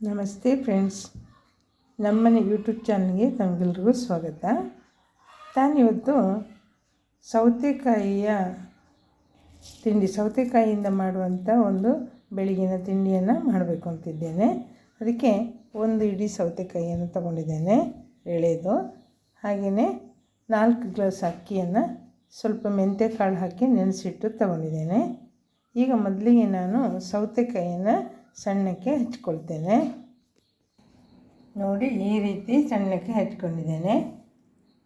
ನಮಸ್ತೆ ಫ್ರೆಂಡ್ಸ್. ನಮ್ಮನೆ ಯೂಟ್ಯೂಬ್ ಚಾನಲ್ಗೆ ತಮಗೆಲ್ರಿಗೂ ಸ್ವಾಗತ. ತಾನಿವತ್ತು ಸೌತೆಕಾಯಿಯ ತಿಂಡಿ, ಸೌತೆಕಾಯಿಯಿಂದ ಮಾಡುವಂಥ ಒಂದು ಬೆಳಗಿನ ತಿಂಡಿಯನ್ನು ಮಾಡಬೇಕು ಅಂತಿದ್ದೇನೆ. ಅದಕ್ಕೆ ಒಂದು ಇಡೀ ಸೌತೆಕಾಯಿಯನ್ನು ತಗೊಂಡಿದ್ದೇನೆ, ಎಳೆದು. ಹಾಗೆಯೇ ನಾಲ್ಕು ಗ್ಲಾಸ್ ಅಕ್ಕಿಯನ್ನು ಸ್ವಲ್ಪ ಮೆಂತ್ಯ ಕಾಳು ಹಾಕಿ ನೆನೆಸಿಟ್ಟು ತಗೊಂಡಿದ್ದೇನೆ. ಈಗ ಮೊದಲಿಗೆ ನಾನು ಸೌತೆಕಾಯಿಯನ್ನು ಸಣ್ಣಕ್ಕೆ ಹಚ್ಕೊಳ್ತೇನೆ. ನೋಡಿ, ಈ ರೀತಿ ಸಣ್ಣಕ್ಕೆ ಹಚ್ಕೊಂಡಿದ್ದೇನೆ.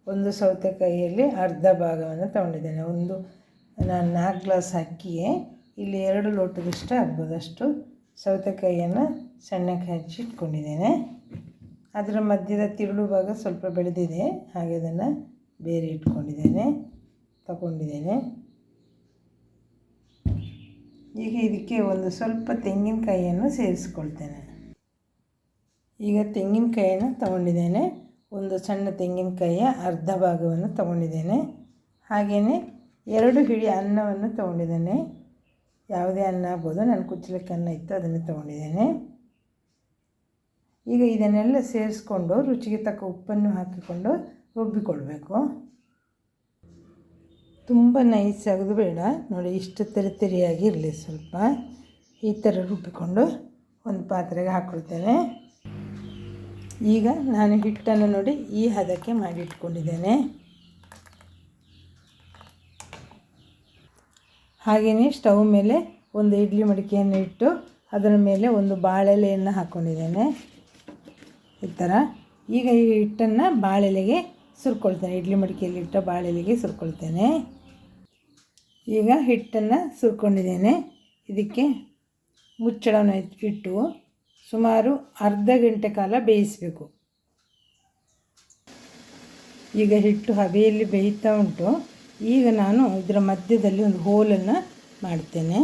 ಒಂದು ಸೌತೆಕಾಯಿಯಲ್ಲಿ ಅರ್ಧ ಭಾಗವನ್ನು ತಗೊಂಡಿದ್ದೇನೆ. ಒಂದು, ನಾನು ನಾಲ್ಕು ಗ್ಲಾಸ್ ಅಕ್ಕಿಯೇ ಇಲ್ಲಿ ಎರಡು ಲೋಟದಷ್ಟು ಆಗ್ಬೋದಷ್ಟು ಸೌತೆಕಾಯಿಯನ್ನು ಸಣ್ಣಕ್ಕೆ ಹಚ್ಚಿಟ್ಕೊಂಡಿದ್ದೇನೆ. ಅದರ ಮಧ್ಯದ ತಿರುಳು ಭಾಗ ಸ್ವಲ್ಪ ಬೆಳೆದಿದೆ. ಹಾಗೆ ಅದನ್ನು ಬೇರೆ ಇಟ್ಕೊಂಡಿದ್ದೇನೆ, ತಗೊಂಡಿದ್ದೇನೆ. ಈಗ ಇದಕ್ಕೆ ಒಂದು ಸ್ವಲ್ಪ ತೆಂಗಿನಕಾಯಿಯನ್ನು ಸೇರಿಸ್ಕೊಳ್ತೇನೆ. ಈಗ ತೆಂಗಿನಕಾಯಿಯನ್ನು ತಗೊಂಡಿದ್ದೇನೆ. ಒಂದು ಸಣ್ಣ ತೆಂಗಿನಕಾಯಿಯ ಅರ್ಧ ಭಾಗವನ್ನು ತಗೊಂಡಿದ್ದೇನೆ. ಹಾಗೆಯೇ ಎರಡು ಹಿಡಿ ಅನ್ನವನ್ನು ತಗೊಂಡಿದ್ದೇನೆ. ಯಾವುದೇ ಅನ್ನ ಆಗ್ಬೋದು, ನಾನು ಕುಚ್ಚಲಕ್ಕಿ ಅನ್ನ ಇತ್ತು, ಅದನ್ನು ತಗೊಂಡಿದ್ದೇನೆ. ಈಗ ಇದನ್ನೆಲ್ಲ ಸೇರಿಸ್ಕೊಂಡು ರುಚಿಗೆ ತಕ್ಕ ಉಪ್ಪನ್ನು ಹಾಕಿಕೊಂಡು ರುಬ್ಬಿಕೊಳ್ಬೇಕು. ತುಂಬ ನೈಸ್ ಆಗೋದು ಬೇಡ. ನೋಡಿ, ಇಷ್ಟು ತೆರೆ ತೆರೆಯಾಗಿ ಇರಲಿ ಸ್ವಲ್ಪ. ಈ ಥರ ರುಬ್ಬಿಕೊಂಡು ಒಂದು ಪಾತ್ರೆಗೆ ಹಾಕ್ಕೊಳ್ತೇನೆ ಈಗ ನಾನು ಹಿಟ್ಟನ್ನು ನೋಡಿ ಈ ಹದಕ್ಕೆ ಮಾಡಿ ಇಟ್ಕೊಂಡಿದ್ದೇನೆ ಹಾಗೆಯೇ ಸ್ಟವ್ ಮೇಲೆ ಒಂದು ಇಡ್ಲಿ ಮಡಿಕೆಯನ್ನು ಇಟ್ಟು ಅದರ ಮೇಲೆ ಒಂದು ಬಾಳೆಲೆಯನ್ನು ಹಾಕ್ಕೊಂಡಿದ್ದೇನೆ ಈ ಥರ ಈಗ ಈ ಹಿಟ್ಟನ್ನು ಬಾಳೆಲೆಗೆ ಸುರ್ಕೊಳ್ತೇನೆ. ಇಡ್ಲಿ ಮಡಿಕೆಯಲ್ಲಿ ಇಟ್ಟ ಬಾಳೆಲೆಗೆ ಸುರ್ಕೊಳ್ತೇನೆ. ಈಗ ಹಿಟ್ಟನ್ನು ಸುರ್ಕೊಂಡಿದ್ದೇನೆ. ಇದಕ್ಕೆ ಮುಚ್ಚಳವನ್ನು ಇಟ್ಟು ಸುಮಾರು ಅರ್ಧ ಗಂಟೆ ಕಾಲ ಬೇಯಿಸಬೇಕು. ಈಗ ಹಿಟ್ಟು ಹಬೆಯಲ್ಲಿ ಬೇಯ್ತಾ ಉಂಟು. ಈಗ ನಾನು ಇದರ ಮಧ್ಯದಲ್ಲಿ ಒಂದು ಹೋಲನ್ನು ಮಾಡ್ತೇನೆ.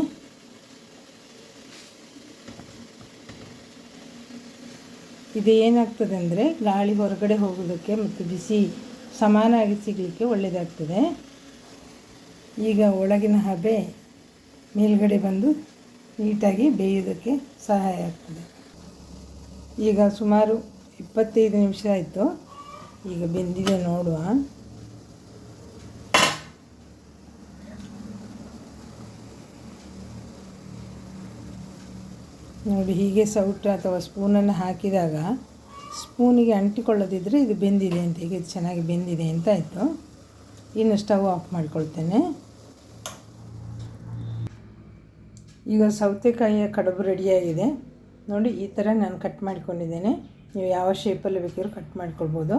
ಇದು ಏನಾಗ್ತದೆ ಅಂದರೆ ಗಾಳಿ ಹೊರಗಡೆ ಹೋಗೋದಕ್ಕೆ ಮತ್ತು ಬಿಸಿ ಸಮಾನಾಗಿ ಸಿಗಲಿಕ್ಕೆ ಒಳ್ಳೆಯದಾಗ್ತದೆ ಈಗ ಒಳಗಿನ ಹಬೆ ಮೇಲ್ಗಡೆ ಬಂದು ನೀಟಾಗಿ ಬೇಯೋದಕ್ಕೆ ಸಹಾಯ ಆಗ್ತದೆ. ಈಗ ಸುಮಾರು ಇಪ್ಪತ್ತೈದು ನಿಮಿಷ ಆಯಿತು. ಈಗ ಬೆಂದಿದೆ ನೋಡುವ. ನೋಡಿ, ಹೀಗೆ ಸೌಟ್ ಅಥವಾ ಸ್ಪೂನನ್ನು ಹಾಕಿದಾಗ ಸ್ಪೂನಿಗೆ ಅಂಟಿಕೊಳ್ಳದಿದ್ದರೆ ಇದು ಬೆಂದಿದೆ ಅಂತ ಇದು ಚೆನ್ನಾಗಿ ಬೆಂದಿದೆ ಅಂತ ಆಯಿತು. ಇನ್ನು ಸ್ಟವ್ ಆಫ್ ಮಾಡಿಕೊಳ್ತೇನೆ. ಈಗ ಸೌತೆಕಾಯಿಯ ಕಡುಬು ರೆಡಿಯಾಗಿದೆ. ನೋಡಿ, ಈ ಥರ ನಾನು ಕಟ್ ಮಾಡಿಕೊಂಡಿದ್ದೇನೆ. ನೀವು ಯಾವ ಶೇಪಲ್ಲಿ ಬೇಕಾದ್ರೂ ಕಟ್ ಮಾಡ್ಕೊಳ್ಬೋದು.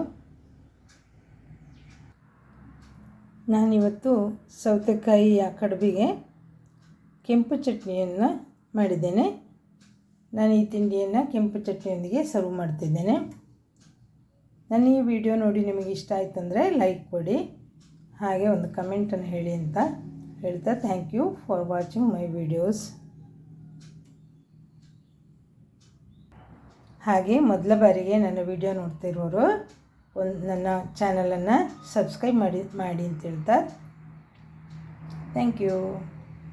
ನಾನಿವತ್ತು ಸೌತೆಕಾಯಿಯ ಕಡುಬಿಗೆ ಕೆಂಪು ಚಟ್ನಿಯನ್ನು ಮಾಡಿದ್ದೇನೆ. ನಾನು ಈ ತಿಂಡಿಯನ್ನು ಕೆಂಪು ಚಟ್ನಿಯೊಂದಿಗೆ ಸರ್ವ್ ಮಾಡ್ತಿದ್ದೇನೆ. ನನ್ನ ಈ ವಿಡಿಯೋ ನೋಡಿ ನಿಮಗೆ ಇಷ್ಟ ಆಯಿತು ಅಂದರೆ ಲೈಕ್ ಕೊಡಿ. ಹಾಗೆ ಒಂದು ಕಮೆಂಟನ್ನು ಹೇಳಿ ಅಂತ. ಹೇಳ್ತಾ thank you for watching my videos ಹಾಗೆ ಮೊದಲ ಬಾರಿಗೆ ನನ್ನ ವಿಡಿಯೋ ನೋಡ್ತಿರೋರು, ಒಂದು ನನ್ನ ಚಾನಲನ್ನು ಸಬ್ಸ್ಕ್ರೈಬ್ ಮಾಡಿ ಮಾಡಿ ಅಂತ ಹೇಳ್ತಾ. Thank you